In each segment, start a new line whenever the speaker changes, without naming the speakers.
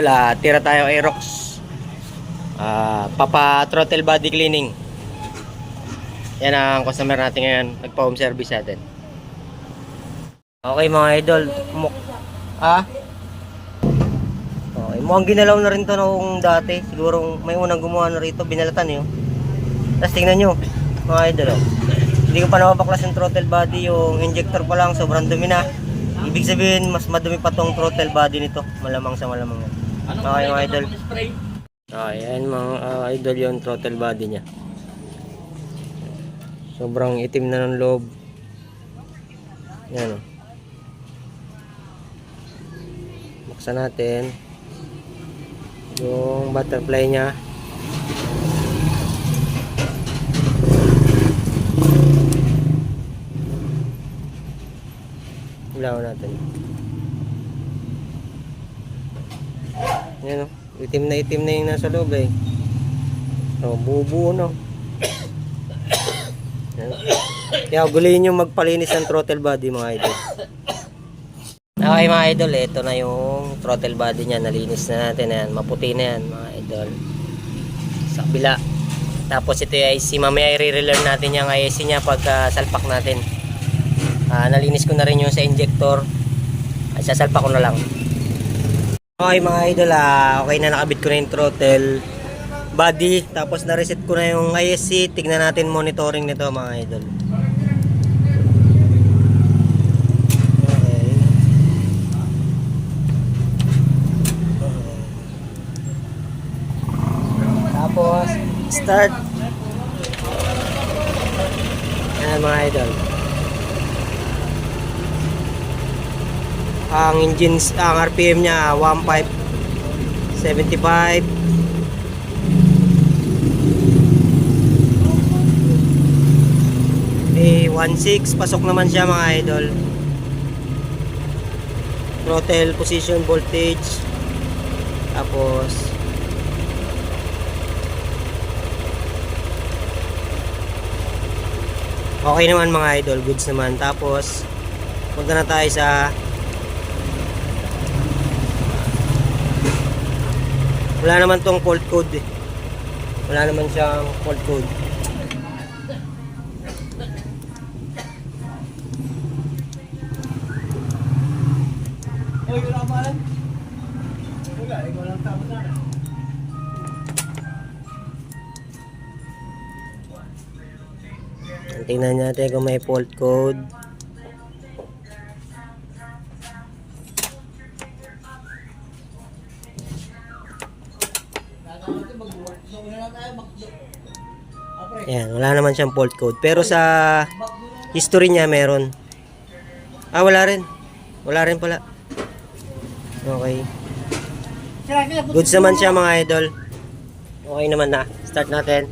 Wala, tira tayo Aerox. Ah, papa throttle body cleaning. Yan ang customer natin ngayon. Nagpa-home service natin. Okay mga idol. Muk ah? Okay, mukhang ginalaw na rin to noong dati. Siguro may unang gumawa na rito. Binalatan yun. Tapos tingnan nyo. Mga idol. Oh. Hindi ko pa napapaklas yung throttle body. Yung injector pa lang. Sobrang dumi na. Ibig sabihin, mas madumi pa tong throttle body nito. Malamang sa malamang yan. Okay mga idol. Ah, yan mga ah, idol yung throttle body niya. Sobrang itim na ng loob. Yan oh. Buksan natin. Yung butterfly niya. Ilaw natin. Yan oh. Itim na itim na yung nasa loob eh. Oh, bubuo no. Yan. Kaya gulihin yung magpalinis ng throttle body mga idol. Okay mga idol, ito na yung throttle body niya. Nalinis na natin yan. Maputi na yan mga idol. Sa kabila. Tapos ito yung IC. Mamaya i-relearn natin yung IC niya pagka salpak natin. Ah, nalinis ko na rin yung sa injector. At sasalpak ko na lang. Okay mga idol, ah, okay na nakabit ko na yung throttle body. Tapos na-reset ko na yung ISC. Tignan natin monitoring nito mga idol. Tapos, start. Ayan mga idol. Ang engine, ang RPM niya 1575. May 16 pasok naman siya mga idol. Throttle position voltage. Tapos Okay naman mga idol, goods naman. Tapos punta na tayo sa Wala naman tong fault code eh. Wala naman siyang fault code.
Hoy, wala na.
Tingnan natin kung may fault code. Ayan, wala naman siyang fault code. Pero sa history niya meron. Ah, wala rin. Wala rin pala. Okay. Goods naman siya mga idol. Okay naman na. Start natin.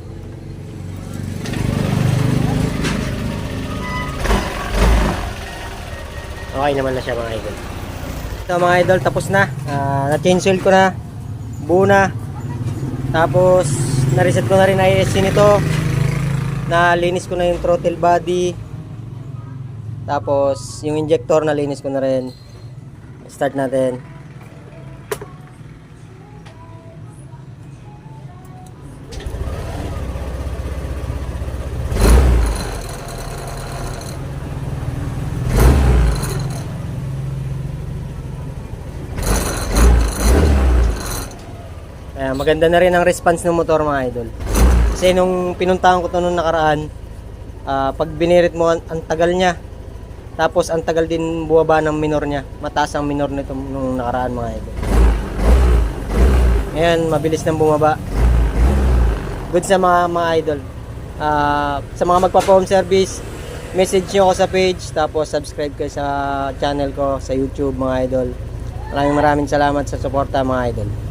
Okay naman na siya mga idol. Ito mga idol, tapos na. Ah, na-change ko na. Buo na. Tapos, na-reset ko na rin ISC nito. Nalinis ko na yung throttle body. Tapos, yung injector nalinis ko na rin. Start natin. Kaya maganda na rin ang response ng motor mga idol. Kasi nung pinuntahan ko to nung nakaraan, ah, pag binirit mo ang, ang tagal niya. Tapos ang tagal din buwaba ng minor niya. Mataas ang minor nito nung nakaraan mga idol. Ngayon, mabilis nang bumaba. Good sa mga mga idol. Ah, sa mga magpa-home service, message nyo ako sa page, tapos subscribe kayo sa channel ko sa YouTube mga idol. Maraming maraming salamat sa suporta mga idol.